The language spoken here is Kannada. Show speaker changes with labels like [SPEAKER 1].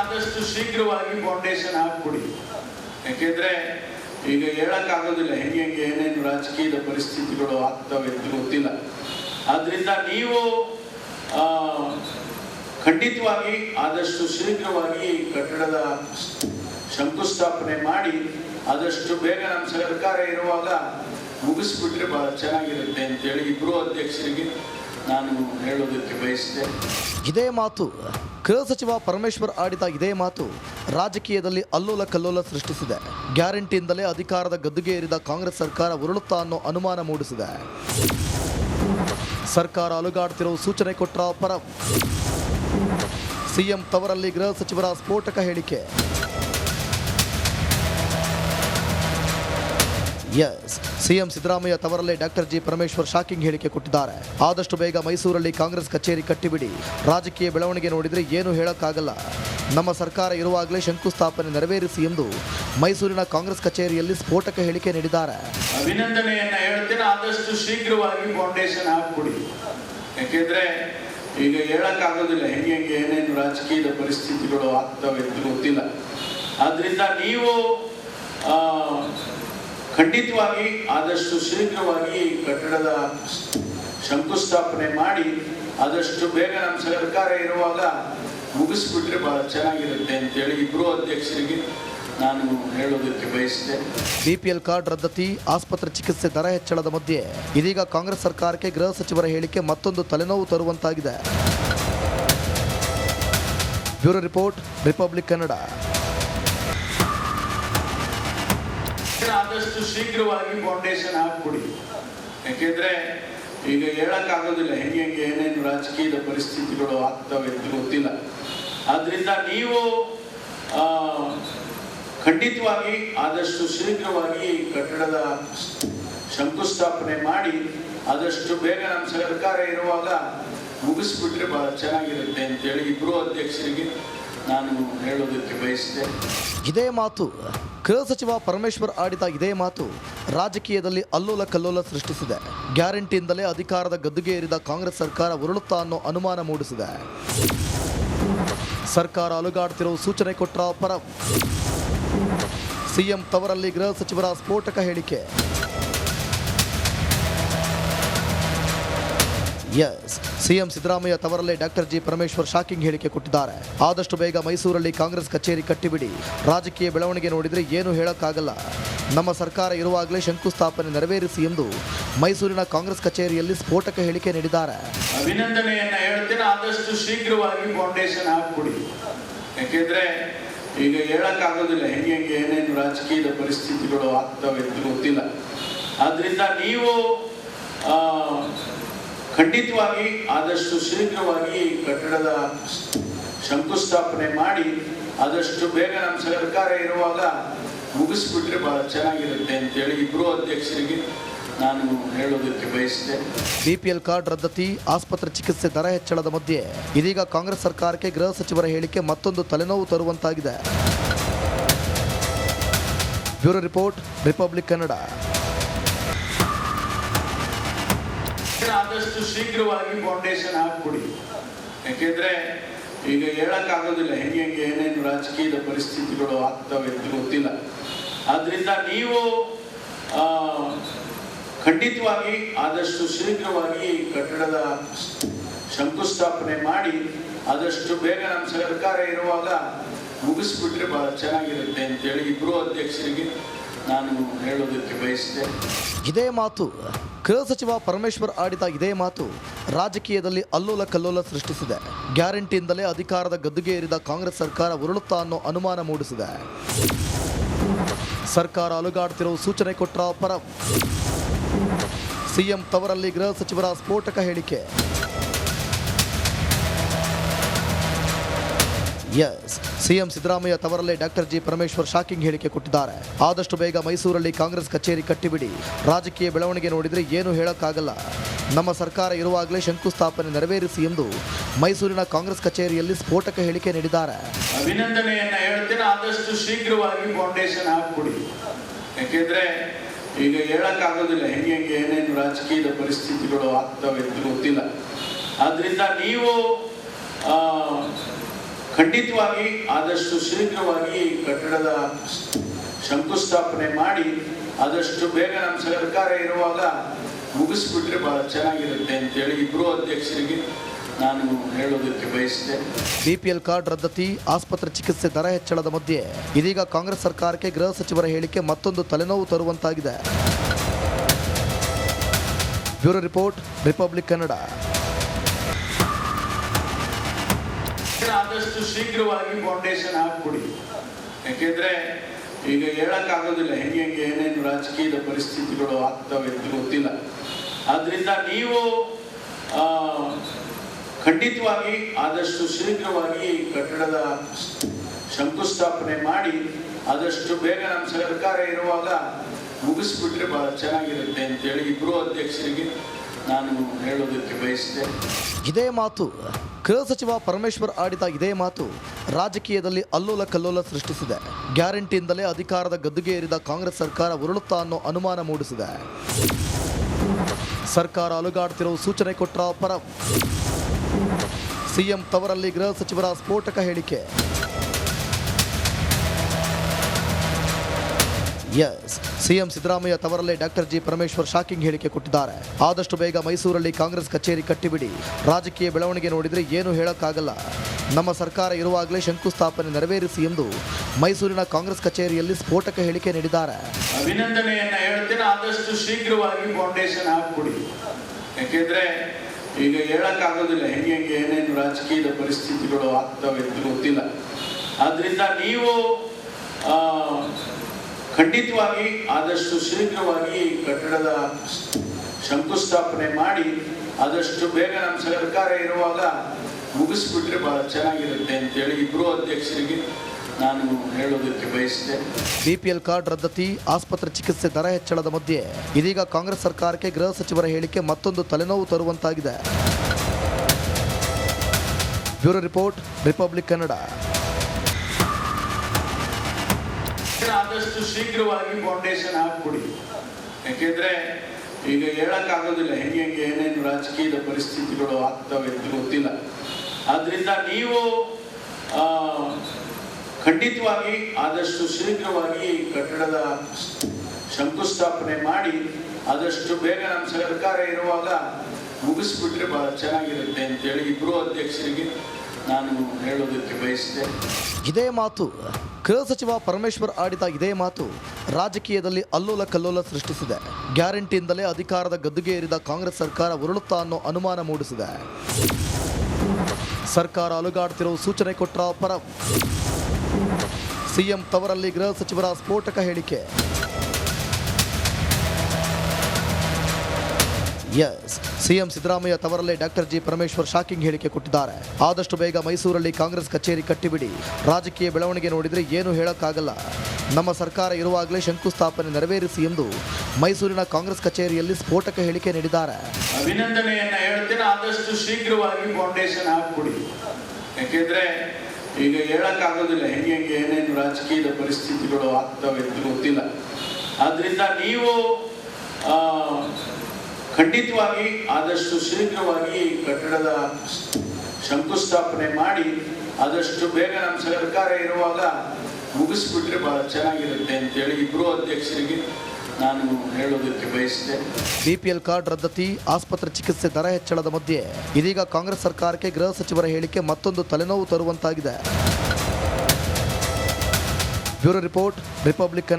[SPEAKER 1] ಆದಷ್ಟು ಶೀಘ್ರವಾಗಿ ಫೌಂಡೇಶನ್ ಹಾಕ್ಬಿಡಿ. ಯಾಕೆಂದ್ರೆ ಈಗ ಹೇಳಕ್ಕಾಗೋದಿಲ್ಲ, ಹೆಂಗೆ ಹೆಂಗೆ ಏನೇನು ರಾಜಕೀಯದ ಪರಿಸ್ಥಿತಿಗಳು ಆಗ್ತವೆ ಅಂತ ಗೊತ್ತಿಲ್ಲ. ಆದ್ರಿಂದ ನೀವು ಖಂಡಿತವಾಗಿ ಆದಷ್ಟು ಶೀಘ್ರವಾಗಿ ಕಟ್ಟಡದ ಶಂಕುಸ್ಥಾಪನೆ ಮಾಡಿ, ಆದಷ್ಟು ಬೇಗ ನಮ್ಮ ಸರ್ಕಾರ ಇರುವಾಗ ಮುಗಿಸ್ಬಿಟ್ರೆ ಬಹಳ ಚೆನ್ನಾಗಿರುತ್ತೆ ಅಂತೇಳಿ ಇಬ್ಬರು ಅಧ್ಯಕ್ಷರಿಗೆ ನಾನು ಹೇಳೋದಕ್ಕೆ ಬಯಸಿದೆ
[SPEAKER 2] ಇದೇ ಮಾತು ಗೃಹ ಸಚಿವ ಪರಮೇಶ್ವರ್ ಆಡಿದ ಇದೇ ಮಾತು ರಾಜಕೀಯದಲ್ಲಿ ಅಲ್ಲೋಲ ಕಲ್ಲೋಲ ಸೃಷ್ಟಿಸಿದೆ. ಗ್ಯಾರಂಟಿಯಿಂದಲೇ ಅಧಿಕಾರದ ಗದ್ದುಗೆ ಏರಿದ ಕಾಂಗ್ರೆಸ್ ಸರ್ಕಾರ ಉರುಳುತ್ತಾ ಅನ್ನೋ ಅನುಮಾನ ಮೂಡಿಸಿದೆ. ಸರ್ಕಾರ ಅಲುಗಾಡ್ತಿರೋ ಸೂಚನೆ ಕೊಟ್ಟ ಪರ ಸಿಎಂ ತವರಲ್ಲಿ ಗೃಹ ಸಚಿವರ ಸ್ಫೋಟಕ ಹೇಳಿಕೆ. ಎಸ್ ಸಿಎಂ ಸಿದ್ದರಾಮಯ್ಯ ತವರಲ್ಲೇ ಡಾಕ್ಟರ್ ಜಿ ಪರಮೇಶ್ವರ್ ಶಾಕಿಂಗ್ ಹೇಳಿಕೆ ಕೊಟ್ಟಿದ್ದಾರೆ. ಆದಷ್ಟು ಬೇಗ ಮೈಸೂರಲ್ಲಿ ಕಾಂಗ್ರೆಸ್ ಕಚೇರಿ ಕಟ್ಟಿಬಿಡಿ. ರಾಜಕೀಯ ಬೆಳವಣಿಗೆ ನೋಡಿದರೆ ಏನು ಹೇಳೋಕ್ಕಾಗಲ್ಲ. ನಮ್ಮ ಸರ್ಕಾರ ಇರುವಾಗಲೇ ಶಂಕುಸ್ಥಾಪನೆ ನೆರವೇರಿಸಿ ಎಂದು ಮೈಸೂರಿನ ಕಾಂಗ್ರೆಸ್ ಕಚೇರಿಯಲ್ಲಿ ಸ್ಫೋಟಕ ಹೇಳಿಕೆ ನೀಡಿದ್ದಾರೆ.
[SPEAKER 1] ಅಭಿನಂದನೆಯನ್ನ ಹೇಳ್ತೇನೆ. ಆದಷ್ಟು ಶೀಘ್ರವಾಗಿ ಫೌಂಡೇಶನ್ ಹಾಕ್ಬಿಡಿ. ಯಾಕೆಂದ್ರೆ ಈಗ ಹೇಳಕ್ಕಾಗೋದಿಲ್ಲ. ಹೆಂಗೆ ಹೆಂಗೆ ಏನೇನು ರಾಜಕೀಯದ ಪರಿಸ್ಥಿತಿಗಳು ಆಗ್ತವೆ ಅಂತ ಗೊತ್ತಿಲ್ಲ. ಆದ್ರಿಂದ ನೀವು ಖಂಡಿತವಾಗಿ ಆದಷ್ಟು ಶೀಘ್ರವಾಗಿ ಕಟ್ಟಡದ ಶಂಕುಸ್ಥಾಪನೆ ಮಾಡಿ, ಆದಷ್ಟು ಬೇಗ ನಮ್ಮ ಸರ್ಕಾರ ಇರುವಾಗ ಮುಗಿಸ್ಬಿಟ್ರೆ ಬಹಳ ಚೆನ್ನಾಗಿರುತ್ತೆ ಅಂತೇಳಿ ಇಬ್ಬರು ಅಧ್ಯಕ್ಷರಿಗೆ ನಾನು ಹೇಳೋದಕ್ಕೆ ಬಯಸಿದೆ
[SPEAKER 2] ಬಿಪಿಎಲ್ ಕಾರ್ಡ್ ರದ್ದತಿ, ಆಸ್ಪತ್ರೆ ಚಿಕಿತ್ಸೆ ದರ ಹೆಚ್ಚಳದ ಮಧ್ಯೆ ಇದೀಗ ಕಾಂಗ್ರೆಸ್ ಸರ್ಕಾರಕ್ಕೆ ಗೃಹ ಸಚಿವರ ಹೇಳಿಕೆ ಮತ್ತೊಂದು ತಲೆನೋವು ತರುವಂತಾಗಿದೆ. Bureau report, Republic Kannada.
[SPEAKER 1] ಆದಷ್ಟು ಶೀಘ್ರವಾಗಿ ಫೌಂಡೇಶನ್ ಹಾಕ್ಬಿಡಿ. ಯಾಕೆಂದ್ರೆ ಈಗ ಹೇಳಕ್ಕಾಗೋದಿಲ್ಲ, ಹೆಂಗೆ ಹೆಂಗೆ ಏನೇನು ರಾಜಕೀಯದ ಪರಿಸ್ಥಿತಿಗಳು ಆಗ್ತವೆ ಅಂತ ಗೊತ್ತಿಲ್ಲ. ಆದ್ರಿಂದ ನೀವು ಖಂಡಿತವಾಗಿ ಆದಷ್ಟು ಶೀಘ್ರವಾಗಿ ಕಟ್ಟಡದ ಶಂಕುಸ್ಥಾಪನೆ ಮಾಡಿ, ಆದಷ್ಟು ಬೇಗ ನಮ್ಮ ಸರ್ಕಾರ ಇರುವಾಗ ಮುಗಿಸ್ಬಿಟ್ರೆ ಬಹಳ ಚೆನ್ನಾಗಿರುತ್ತೆ ಅಂತೇಳಿ ಇಬ್ಬರು ಅಧ್ಯಕ್ಷರಿಗೆ
[SPEAKER 2] ಇದೇ ಮಾತು ಗೃಹ ಸಚಿವ ಪರಮೇಶ್ವರ್ ಆಡಿದ ಇದೇ ಮಾತು ರಾಜಕೀಯದಲ್ಲಿ ಅಲ್ಲೋಲ ಕಲ್ಲೋಲ ಸೃಷ್ಟಿಸಿದೆ. ಗ್ಯಾರಂಟಿಯಿಂದಲೇ ಅಧಿಕಾರದ ಗದ್ದುಗೆ ಏರಿದ ಕಾಂಗ್ರೆಸ್ ಸರ್ಕಾರ ಉರುಳುತ್ತಾ ಅನ್ನೋ ಅನುಮಾನ ಮೂಡಿಸಿದೆ. ಸರ್ಕಾರ ಅಲುಗಾಡ್ತಿರೋ ಸೂಚನೆ ಕೊಟ್ಟರ ಪರ ಸಿಎಂ ತವರಲ್ಲಿ ಗೃಹ ಸಚಿವರ ಸ್ಫೋಟಕ ಹೇಳಿಕೆ. ಎಸ್ ಸಿಎಂ ಸಿದ್ದರಾಮಯ್ಯ ತವರಲ್ಲೇ ಡಾಕ್ಟರ್ ಜಿ ಪರಮೇಶ್ವರ್ ಶಾಕಿಂಗ್ ಹೇಳಿಕೆ ಕೊಟ್ಟಿದ್ದಾರೆ. ಆದಷ್ಟು ಬೇಗ ಮೈಸೂರಲ್ಲಿ ಕಾಂಗ್ರೆಸ್ ಕಚೇರಿ ಕಟ್ಟಿಬಿಡಿ. ರಾಜಕೀಯ ಬೆಳವಣಿಗೆ ನೋಡಿದರೆ ಏನು ಹೇಳೋಕ್ಕಾಗಲ್ಲ. ನಮ್ಮ ಸರ್ಕಾರ ಇರುವಾಗಲೇ ಶಂಕುಸ್ಥಾಪನೆ ನೆರವೇರಿಸಿ ಎಂದು ಮೈಸೂರಿನ ಕಾಂಗ್ರೆಸ್ ಕಚೇರಿಯಲ್ಲಿ ಸ್ಫೋಟಕ ಹೇಳಿಕೆ ನೀಡಿದ್ದಾರೆ.
[SPEAKER 1] ಅಭಿನಂದನೆಯನ್ನ ಹೇಳ್ತೇನೆ. ಆದಷ್ಟು ಶೀಘ್ರವಾಗಿ ಫೌಂಡೇಶನ್ ಹಾಕ್ಬಿಡಿ. ಯಾಕೆಂದ್ರೆ ಈಗ ಹೇಳಕ್ಕಾಗೋದಿಲ್ಲ. ಹೆಂಗೆ ಹೆಂಗೆ ಏನೇನು ರಾಜಕೀಯದ ಪರಿಸ್ಥಿತಿಗಳು ಆಗ್ತವೆ ಅಂತ ಗೊತ್ತಿಲ್ಲ. ಆದ್ರಿಂದ ನೀವು ಖಂಡಿತವಾಗಿ ಆದಷ್ಟು ಶೀಘ್ರವಾಗಿ ಕಟ್ಟಡದ ಶಂಕುಸ್ಥಾಪನೆ ಮಾಡಿ, ಆದಷ್ಟು ಬೇಗ ನಮ್ಮ ಸರ್ಕಾರ ಇರುವಾಗ ಮುಗಿಸ್ಬಿಟ್ರೆ ಬಹಳ ಚೆನ್ನಾಗಿರುತ್ತೆ ಅಂತೇಳಿ ಇಬ್ಬರು ಅಧ್ಯಕ್ಷರಿಗೆ ನಾನು ಹೇಳೋದಕ್ಕೆ ಬಯಸಿದೆ
[SPEAKER 2] ಬಿಪಿಎಲ್ ಕಾರ್ಡ್ ರದ್ದತಿ, ಆಸ್ಪತ್ರೆ ಚಿಕಿತ್ಸೆ ದರ ಹೆಚ್ಚಳದ ಮಧ್ಯೆ ಇದೀಗ ಕಾಂಗ್ರೆಸ್ ಸರ್ಕಾರಕ್ಕೆ ಗೃಹ ಸಚಿವರ ಹೇಳಿಕೆ ಮತ್ತೊಂದು ತಲೆನೋವು ತರುವಂತಾಗಿದೆ. Bureau report, Republic Kannada.
[SPEAKER 1] ಆದಷ್ಟು ಶೀಘ್ರವಾಗಿ ಫೌಂಡೇಶನ್ ಹಾಕ್ಬಿಡಿ. ಯಾಕೆಂದ್ರೆ ಈಗ ಹೇಳಕ್ಕಾಗೋದಿಲ್ಲ, ಹೆಂಗೆ ಹೆಂಗೆ ಏನೇನು ರಾಜಕೀಯದ ಪರಿಸ್ಥಿತಿಗಳು ಆಗ್ತವೆ ಅಂತ ಗೊತ್ತಿಲ್ಲ. ಆದ್ರಿಂದ ನೀವು ಖಂಡಿತವಾಗಿ ಆದಷ್ಟು ಶೀಘ್ರವಾಗಿ ಕಟ್ಟಡದ ಶಂಕುಸ್ಥಾಪನೆ ಮಾಡಿ, ಆದಷ್ಟು ಬೇಗ ನಮ್ಮ ಸರ್ಕಾರ ಇರುವಾಗ ಮುಗಿಸ್ಬಿಟ್ರೆ ಬಹಳ ಚೆನ್ನಾಗಿರುತ್ತೆ ಅಂತೇಳಿ ಇಬ್ಬರು ಅಧ್ಯಕ್ಷರಿಗೆ ನಾನು ಹೇಳೋದಕ್ಕೆ ಬಯಸಿದೆ
[SPEAKER 2] ಇದೇ ಮಾತು ಗೃಹ ಸಚಿವ ಪರಮೇಶ್ವರ್ ಆಡಿದ ಇದೇ ಮಾತು ರಾಜಕೀಯದಲ್ಲಿ ಅಲ್ಲೋಲ ಕಲ್ಲೋಲ ಸೃಷ್ಟಿಸಿದೆ. ಗ್ಯಾರಂಟಿಯಿಂದಲೇ ಅಧಿಕಾರದ ಗದ್ದುಗೆ ಏರಿದ ಕಾಂಗ್ರೆಸ್ ಸರ್ಕಾರ ಉರುಳುತ್ತಾ ಅನ್ನೋ ಅನುಮಾನ ಮೂಡಿಸಿದೆ. ಸರ್ಕಾರ ಅಲುಗಾಡ್ತಿರೋ ಸೂಚನೆ ಕೊಟ್ಟರ ಪರ ಸಿಎಂ ತವರಲ್ಲಿ ಗೃಹ ಸಚಿವರ ಸ್ಫೋಟಕ ಹೇಳಿಕೆ. ಎಸ್ ಸಿಎಂ ಸಿದ್ದರಾಮಯ್ಯ ತವರಲ್ಲೇ ಡಾಕ್ಟರ್ ಜಿ ಪರಮೇಶ್ವರ್ ಶಾಕಿಂಗ್ ಹೇಳಿಕೆ ಕೊಟ್ಟಿದ್ದಾರೆ. ಆದಷ್ಟು ಬೇಗ ಮೈಸೂರಲ್ಲಿ ಕಾಂಗ್ರೆಸ್ ಕಚೇರಿ ಕಟ್ಟಿಬಿಡಿ. ರಾಜಕೀಯ ಬೆಳವಣಿಗೆ ನೋಡಿದರೆ ಏನು ಹೇಳೋಕ್ಕಾಗಲ್ಲ. ನಮ್ಮ ಸರ್ಕಾರ ಇರುವಾಗಲೇ ಶಂಕುಸ್ಥಾಪನೆ ನೆರವೇರಿಸಿ ಎಂದು ಮೈಸೂರಿನ ಕಾಂಗ್ರೆಸ್ ಕಚೇರಿಯಲ್ಲಿ ಸ್ಫೋಟಕ ಹೇಳಿಕೆ ನೀಡಿದ್ದಾರೆ.
[SPEAKER 1] ಅಭಿನಂದನೆಯನ್ನ ಹೇಳ್ತೇನೆ. ಆದಷ್ಟು ಶೀಘ್ರವಾಗಿ ಫೌಂಡೇಶನ್ ಹಾಕ್ಬಿಡಿ. ಯಾಕೆಂದ್ರೆ ಈಗ ಹೇಳಕ್ಕಾಗೋದಿಲ್ಲ. ಹೆಂಗೆ ಹೆಂಗೆ ಏನೇನು ರಾಜಕೀಯದ ಪರಿಸ್ಥಿತಿಗಳು ಆಗ್ತವೆ ಅಂತ ಗೊತ್ತಿಲ್ಲ. ಆದ್ರಿಂದ ನೀವು ಖಂಡಿತವಾಗಿ ಆದಷ್ಟು ಶೀಘ್ರವಾಗಿ ಕಟ್ಟಡದ ಶಂಕುಸ್ಥಾಪನೆ ಮಾಡಿ, ಆದಷ್ಟು ಬೇಗ ನಮ್ಮ ಸರ್ಕಾರ ಇರುವಾಗ ಮುಗಿಸ್ಬಿಟ್ರೆ ಬಹಳ ಚೆನ್ನಾಗಿರುತ್ತೆ ಅಂತೇಳಿ ಇಬ್ರು ಅಧ್ಯಕ್ಷರಿಗೆ ನಾನು
[SPEAKER 2] ಬಿಪಿಎಲ್ ಕಾರ್ಡ್ ರದ್ದತಿ, ಆಸ್ಪತ್ರೆ ಚಿಕಿತ್ಸೆ ದರ ಹೆಚ್ಚಳದ ಮಧ್ಯೆ ಇದೀಗ ಕಾಂಗ್ರೆಸ್ ಸರ್ಕಾರಕ್ಕೆ ಗೃಹ ಸಚಿವರ ಹೇಳಿಕೆ ಮತ್ತೊಂದು ತಲೆನೋವು ತರುವಂತಾಗಿದೆ. Bureau report, Republic Kannada.
[SPEAKER 1] ಆದಷ್ಟು ಶೀಘ್ರವಾಗಿ ಫೌಂಡೇಶನ್ ಹಾಕ್ಬಿಡಿ. ಯಾಕೆಂದ್ರೆ ಈಗ ಹೇಳಕ್ಕಾಗೋದಿಲ್ಲ, ಹೆಂಗೆ ಹೆಂಗೆ ಏನೇನು ರಾಜಕೀಯದ ಪರಿಸ್ಥಿತಿಗಳು ಆಗ್ತವೆ ಅಂತ ಗೊತ್ತಿಲ್ಲ. ಆದ್ರಿಂದ ನೀವು ಖಂಡಿತವಾಗಿ ಆದಷ್ಟು ಶೀಘ್ರವಾಗಿ ಕಟ್ಟಡದ ಶಂಕುಸ್ಥಾಪನೆ ಮಾಡಿ, ಆದಷ್ಟು ಬೇಗ ನಮ್ಮ ಸರ್ಕಾರ ಇರುವಾಗ ಮುಗಿಸ್ಬಿಟ್ರೆ ಬಹಳ ಚೆನ್ನಾಗಿರುತ್ತೆ ಅಂತೇಳಿ ಇಬ್ಬರು ಅಧ್ಯಕ್ಷರಿಗೆ ನಾನು ಹೇಳೋದಕ್ಕೆ ಬಯಸಿದೆ
[SPEAKER 2] ಇದೇ ಮಾತು ಗೃಹ ಸಚಿವ ಪರಮೇಶ್ವರ್ ಆಡಿದ ಇದೇ ಮಾತು ರಾಜಕೀಯದಲ್ಲಿ ಅಲ್ಲೋಲ ಕಲ್ಲೋಲ ಸೃಷ್ಟಿಸಿದೆ. ಗ್ಯಾರಂಟಿಯಿಂದಲೇ ಅಧಿಕಾರದ ಗದ್ದುಗೆ ಏರಿದ ಕಾಂಗ್ರೆಸ್ ಸರ್ಕಾರ ಉರುಳುತ್ತಾ ಅನ್ನೋ ಅನುಮಾನ ಮೂಡಿಸಿದೆ. ಸರ್ಕಾರ ಅಲುಗಾಡ್ತಿರೋ ಸೂಚನೆ ಕೊಟ್ಟ ಪರ. ಸಿಎಂ ತವರಲ್ಲಿ ಗೃಹ ಸಚಿವರ ಸ್ಫೋಟಕ ಹೇಳಿಕೆ. ಎಸ್ ಸಿಎಂ ಸಿದ್ದರಾಮಯ್ಯ ತವರಲ್ಲೇ ಡಾಕ್ಟರ್ ಜಿ ಪರಮೇಶ್ವರ್ ಶಾಕಿಂಗ್ ಹೇಳಿಕೆ ಕೊಟ್ಟಿದ್ದಾರೆ. ಆದಷ್ಟು ಬೇಗ ಮೈಸೂರಲ್ಲಿ ಕಾಂಗ್ರೆಸ್ ಕಚೇರಿ ಕಟ್ಟಿಬಿಡಿ. ರಾಜಕೀಯ ಬೆಳವಣಿಗೆ ನೋಡಿದರೆ ಏನು ಹೇಳೋಕ್ಕಾಗಲ್ಲ. ನಮ್ಮ ಸರ್ಕಾರ ಇರುವಾಗಲೇ ಶಂಕುಸ್ಥಾಪನೆ ನೆರವೇರಿಸಿ ಎಂದು ಮೈಸೂರಿನ ಕಾಂಗ್ರೆಸ್ ಕಚೇರಿಯಲ್ಲಿ ಸ್ಫೋಟಕ ಹೇಳಿಕೆ ನೀಡಿದ್ದಾರೆ.
[SPEAKER 1] ಅಭಿನಂದನೆಯನ್ನ ಹೇಳ್ತೇನೆ. ಆದಷ್ಟು ಶೀಘ್ರವಾಗಿ ಫೌಂಡೇಶನ್ ಹಾಕ್ಬಿಡಿ. ಯಾಕೆಂದ್ರೆ ಈಗ ಹೇಳಕ್ಕಾಗೋದಿಲ್ಲ. ಹೆಂಗೆ ಹೆಂಗೆ ಏನೇನು ರಾಜಕೀಯದ ಪರಿಸ್ಥಿತಿಗಳು ಆಗ್ತವೆ ಅಂತ ಗೊತ್ತಿಲ್ಲ. ಆದ್ರಿಂದ ನೀವು ಖಂಡಿತವಾಗಿ ಆದಷ್ಟು ಶೀಘ್ರವಾಗಿ ಕಟ್ಟಡದ ಶಂಕುಸ್ಥಾಪನೆ ಮಾಡಿ, ಆದಷ್ಟು ಬೇಗ ನಮ್ಮ ಸರ್ಕಾರ ಇರುವಾಗ ಮುಗಿಸ್ಬಿಟ್ರೆ ಬಹಳ ಚೆನ್ನಾಗಿರುತ್ತೆ ಅಂತೇಳಿ ಇಬ್ಬರು ಅಧ್ಯಕ್ಷರಿಗೆ ನಾನು ಹೇಳೋದಕ್ಕೆ ಬಯಸಿದೆ
[SPEAKER 2] ಬಿಪಿಎಲ್ ಕಾರ್ಡ್ ರದ್ದತಿ, ಆಸ್ಪತ್ರೆ ಚಿಕಿತ್ಸೆ ದರ ಹೆಚ್ಚಳದ ಮಧ್ಯೆ ಇದೀಗ ಕಾಂಗ್ರೆಸ್ ಸರ್ಕಾರಕ್ಕೆ ಗೃಹ ಸಚಿವರ ಹೇಳಿಕೆ ಮತ್ತೊಂದು ತಲೆನೋವು ತರುವಂತಾಗಿದೆ. Bureau report, Republic Kannada.
[SPEAKER 1] ಆದಷ್ಟು ಶೀಘ್ರವಾಗಿ ಫೌಂಡೇಶನ್ ಹಾಕ್ಬಿಡಿ. ಯಾಕೆಂದ್ರೆ ಈಗ ಹೇಳಕ್ಕಾಗೋದಿಲ್ಲ, ಹೆಂಗೆ ಹೆಂಗೆ ಏನೇನು ರಾಜಕೀಯದ ಪರಿಸ್ಥಿತಿಗಳು ಆಗ್ತವೆ ಅಂತ ಗೊತ್ತಿಲ್ಲ. ಆದ್ರಿಂದ ನೀವು ಖಂಡಿತವಾಗಿ ಆದಷ್ಟು ಶೀಘ್ರವಾಗಿ ಕಟ್ಟಡದ ಶಂಕುಸ್ಥಾಪನೆ ಮಾಡಿ, ಆದಷ್ಟು ಬೇಗ ನಮ್ಮ ಸರ್ಕಾರ ಇರುವಾಗ ಮುಗಿಸ್ಬಿಟ್ರೆ ಬಹಳ ಚೆನ್ನಾಗಿರುತ್ತೆ ಅಂತೇಳಿ ಇಬ್ರು ಅಧ್ಯಕ್ಷರಿಗೆ
[SPEAKER 2] ಇದೇ ಮಾತು ಗೃಹ ಸಚಿವ ಪರಮೇಶ್ವರ್ ಆಡಿದ ಇದೇ ಮಾತು ರಾಜಕೀಯದಲ್ಲಿ ಅಲ್ಲೋಲ ಕಲ್ಲೋಲ ಸೃಷ್ಟಿಸಿದೆ. ಗ್ಯಾರಂಟಿಯಿಂದಲೇ ಅಧಿಕಾರದ ಗದ್ದುಗೆ ಏರಿದ ಕಾಂಗ್ರೆಸ್ ಸರ್ಕಾರ ಉರುಳುತ್ತಾ ಅನ್ನೋ ಅನುಮಾನ ಮೂಡಿಸಿದೆ. ಸರ್ಕಾರ ಅಲುಗಾಡ್ತಿರೋ ಸೂಚನೆ ಕೊಟ್ಟರ ಪರ ಸಿಎಂ ತವರಲ್ಲಿ ಗೃಹ ಸಚಿವರ ಸ್ಫೋಟಕ ಹೇಳಿಕೆ. ಎಸ್ ಸಿಎಂ ಸಿದ್ದರಾಮಯ್ಯ ತವರಲ್ಲೇ ಡಾಕ್ಟರ್ ಜಿ ಪರಮೇಶ್ವರ್ ಶಾಕಿಂಗ್ ಹೇಳಿಕೆ ಕೊಟ್ಟಿದ್ದಾರೆ. ಆದಷ್ಟು ಬೇಗ ಮೈಸೂರಲ್ಲಿ ಕಾಂಗ್ರೆಸ್ ಕಚೇರಿ ಕಟ್ಟಿಬಿಡಿ. ರಾಜಕೀಯ ಬೆಳವಣಿಗೆ ನೋಡಿದರೆ ಏನು ಹೇಳೋಕ್ಕಾಗಲ್ಲ. ನಮ್ಮ ಸರ್ಕಾರ ಇರುವಾಗಲೇ ಶಂಕುಸ್ಥಾಪನೆ ನೆರವೇರಿಸಿ ಎಂದು ಮೈಸೂರಿನ ಕಾಂಗ್ರೆಸ್ ಕಚೇರಿಯಲ್ಲಿ ಸ್ಫೋಟಕ ಹೇಳಿಕೆ ನೀಡಿದ್ದಾರೆ.
[SPEAKER 1] ಅಭಿನಂದನೆಯನ್ನ ಹೇಳ್ತೇನೆ. ಆದಷ್ಟು ಶೀಘ್ರವಾಗಿ ಫೌಂಡೇಶನ್ ಹಾಕ್ಬಿಡಿ. ಯಾಕೆಂದ್ರೆ ಈಗ ಹೇಳಕ್ಕಾಗೋದಿಲ್ಲ. ಹೆಂಗೆ ಹೆಂಗೆ ಏನೇನು ರಾಜಕೀಯದ ಪರಿಸ್ಥಿತಿಗಳು ಆಗ್ತವೆ ಅಂತ ಗೊತ್ತಿಲ್ಲ. ಆದ್ರಿಂದ ನೀವು ಖಂಡಿತವಾಗಿ ಆದಷ್ಟು ಶೀಘ್ರವಾಗಿ ಕಟ್ಟಡದ ಶಂಕುಸ್ಥಾಪನೆ ಮಾಡಿ, ಆದಷ್ಟು ಬೇಗ ನಮ್ಮ ಸರ್ಕಾರ ಇರುವಾಗ ಮುಗಿಸ್ಬಿಟ್ರೆ ಬಹಳ ಚೆನ್ನಾಗಿರುತ್ತೆ ಅಂತೇಳಿ ಇಬ್ಬರು ಅಧ್ಯಕ್ಷರಿಗೆ ನಾನು ಹೇಳೋದಕ್ಕೆ ಬಯಸಿದೆ
[SPEAKER 2] ಬಿಪಿಎಲ್ ಕಾರ್ಡ್ ರದ್ದತಿ, ಆಸ್ಪತ್ರೆ ಚಿಕಿತ್ಸೆ ದರ ಹೆಚ್ಚಳದ ಮಧ್ಯೆ ಇದೀಗ ಕಾಂಗ್ರೆಸ್ ಸರ್ಕಾರಕ್ಕೆ ಗೃಹ ಸಚಿವರ ಹೇಳಿಕೆ ಮತ್ತೊಂದು ತಲೆನೋವು ತರುವಂತಾಗಿದೆ. Bureau report, Republic Kannada.